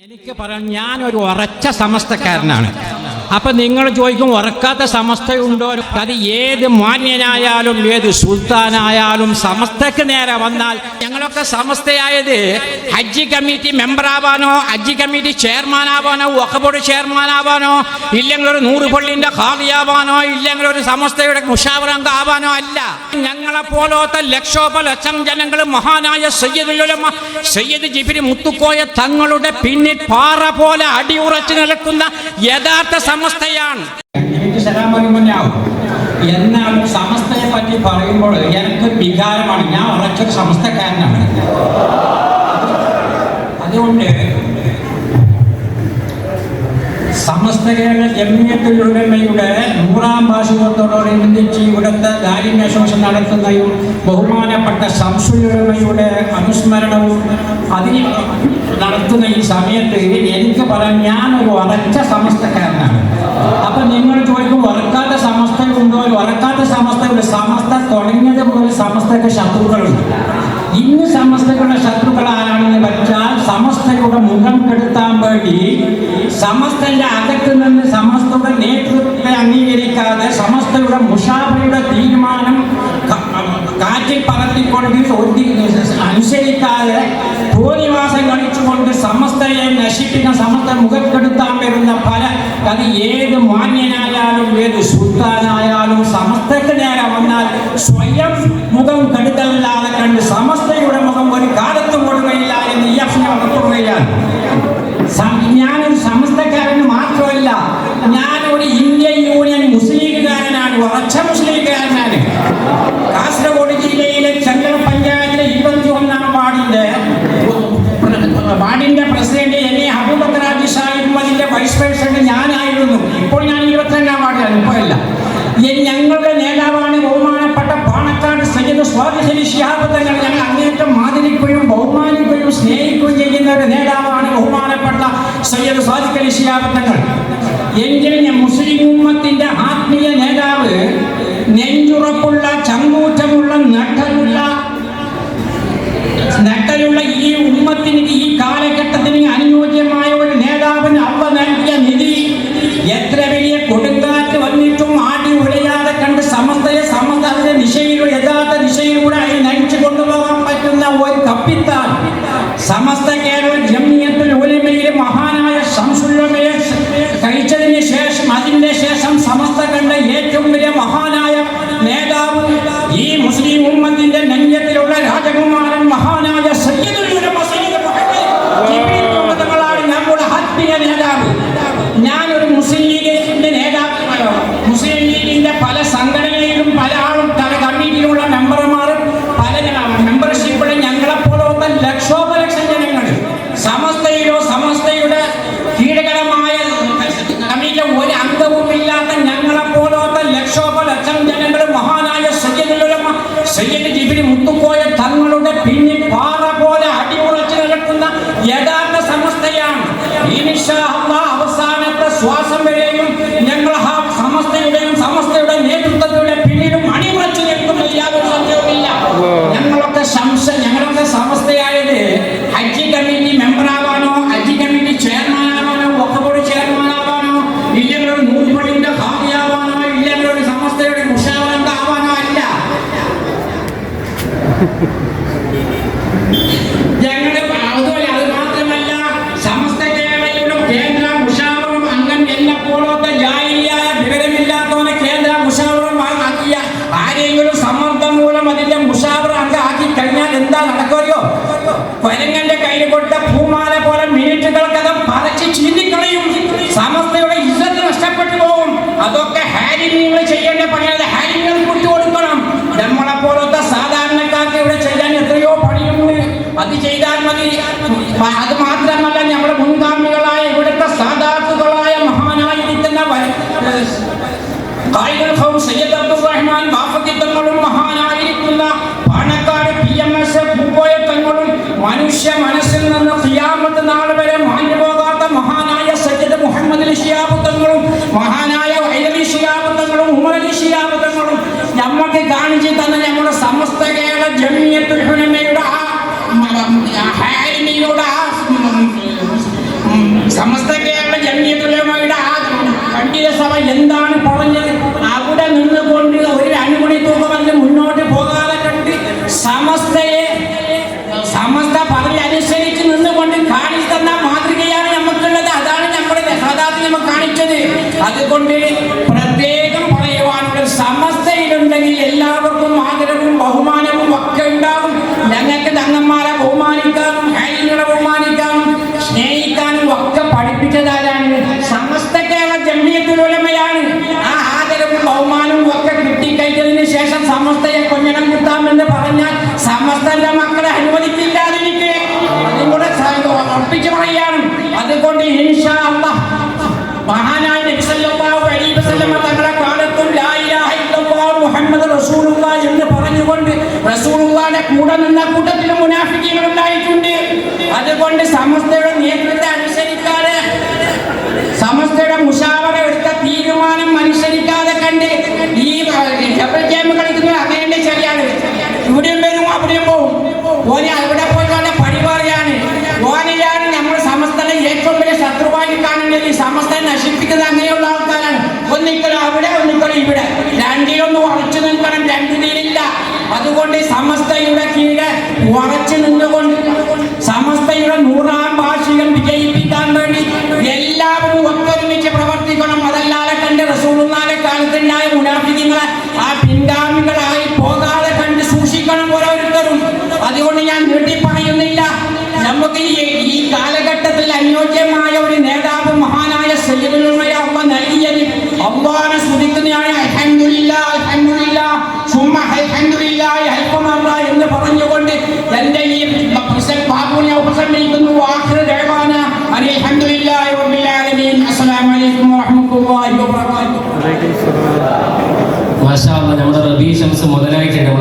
എനിക്ക് പറയാം ഞാനൊരു ഉറച്ച സമസ്തക്കാരനാണ്. അപ്പൊ നിങ്ങൾ ചോദിക്കും ഉറക്കാത്ത സമസ്തയുണ്ടോ? അത് ഏത് മാന്യനായാലും ഏത് സുൽത്താനായാലും സമസ്തക്ക് നേരെ വന്നാൽ ഞങ്ങളൊക്കെ സമസ്തയായത് ഹജ്ജ് കമ്മിറ്റി മെമ്പറാവാനോ ഹജ്ജ് കമ്മിറ്റി ചെയർമാൻ ആവാനോ വഖബോർഡ് ചെയർമാൻ ആവാനോ ഇല്ലെങ്കിൽ ഒരു നൂറ് പള്ളിന്റെ ഖാദിയാവാനോ ഇല്ലെങ്കിൽ ഒരു സമസ്തയുടെ മുഷാവറംഗ ആവാനോ അല്ല. ഞങ്ങളെ പോലത്തെ ലക്ഷോപ ലക്ഷം ജനങ്ങൾ മഹാനായ സയ്യദ് സയ്യിദ് ജിബിരി മുത്തുക്കോയ തങ്ങളുടെ പിന്നിൽ പാറ പോലെ അടിയുറച്ചു നിൽക്കുന്ന യഥാർത്ഥ സമസ്തയാണ്. എനിക്ക് സലാം എന്നാൽ സമസ്തയെ പറ്റി പറയുമ്പോൾ എനിക്ക് വികാരമാണ്. ഞാൻ ഉറച്ചൊരു സമസ്തക്കാരനാണ്. അതുകൊണ്ട് സമസ്ത കേരള ജമിയത്തുലമയുടെ നൂറാം വാർഷികത്തോടനുബന്ധിച്ച് ഇവിടുത്തെ ദാരിദ്ര്യശോഷം നടത്തുന്നതും ബഹുമാനപ്പെട്ട സംസുലമയുടെ അനുസ്മരണവും അതിന് നടത്തുന്ന ഈ സമയത്ത് എനിക്ക് പറയാൻ ഞാനൊരു ഉറച്ച സമസ്തക്കാരനാണ്. അപ്പൊ നിങ്ങൾ ചോദിക്കും ഉറക്കാത്ത സമസ്തയുണ്ടോ? ഉറക്കാത്ത സമസ്തയുണ്ട്. സമസ്ത തുടങ്ങിയത് മുതൽ സമസ്തക്ക് ശത്രുക്കളുണ്ട്. ഇന്ന് സമസ്തകളുടെ ശത്രുക്കൾ ആരാണെന്ന് വെച്ചാൽ സമസ്തയുടെ മുഖം കെടുത്താൻ വേണ്ടി സമസ്തന്റെ അകത്ത് നിന്ന് സമസ്തയുടെ നേതൃത്വത്തെ അംഗീകരിക്കാതെ സമസ്തയുടെ മുഷാഫയുടെ തീരുമാനം കാറ്റിൽ പറത്തിക്കൊണ്ട് അനുസരിക്കാതെ ഭൂനിവാസം കളിച്ചുകൊണ്ട് സമസ്തയെ നശിപ്പിക്കുന്ന സമസ്ത മുഖക്കെടുത്താൻ വരുന്ന പല അത് ഏത് മാന്യനായാലും ഏത് സുൽത്താനായാലും സമസ്തക്ക് നേരെ വന്നാൽ സ്വയം മുഖം കെടുത്തല്ലാതെ കണ്ട് സയ്യിദ് സ്വാതി അലി ശിഹാബ് എങ്കിലും മുസ്ലിം ഉമ്മത്തിന്റെ ആത്മീയ നേതാവ് നെഞ്ചുറപ്പുള്ള ചങ്കൂറ്റമുള്ള നട്ടലുള്ള നട്ടലുള്ള ഈ ഉമ്മത്തിന് ইনশাআল্লাহ আদম സമസ്തയെ സമസ്ത പദവി അനുസരിച്ച് നിന്നുകൊണ്ട് കാണിച്ചു തന്ന മാതൃകയാണ് നമുക്കുള്ളത്. അതാണ് നമ്മുടെ സദാത്തിൽ നമുക്ക് കാണിച്ചത്. അതുകൊണ്ട് മുഹമ്മദ് റസൂലുള്ള എന്ന് പറഞ്ഞുകൊണ്ട് റസൂലുള്ളാന്റെ കൂടെ നിന്ന കൂട്ടത്തിൽ മുനാഫിക്കുകൾ ഉണ്ടായിട്ടുണ്ട്. അതുകൊണ്ട് സമസ്തയുടെ നേതൃത്വം അനുസരിക്കാതെ സമസ്തയുടെ മുഷാവറ എടുത്ത തീരുമാനം അനുസരിക്കാതെ കണ്ട് ഈ ഡബിൾ ഗെയിം കളിക്കുന്നത് അങ്ങനെ ശരിയാണ്. ഇവിടെ വരും അവിടെയും പോകും ഓനെ അവിടെ പോയി വേണ്ട പണി പറയാണ് ഓനെയാണ് നമ്മുടെ സമസ്തയുടെ ഏറ്റവും വലിയ ശത്രുവായി കാണുന്നത്. ഈ സമസ്തയെ നശിപ്പിക്കുന്നത് രണ്ടിനിലില്ല. അതുകൊണ്ട് സമസ്തയുടെ ദിവസം മുതലായിട്ട് നമ്മൾ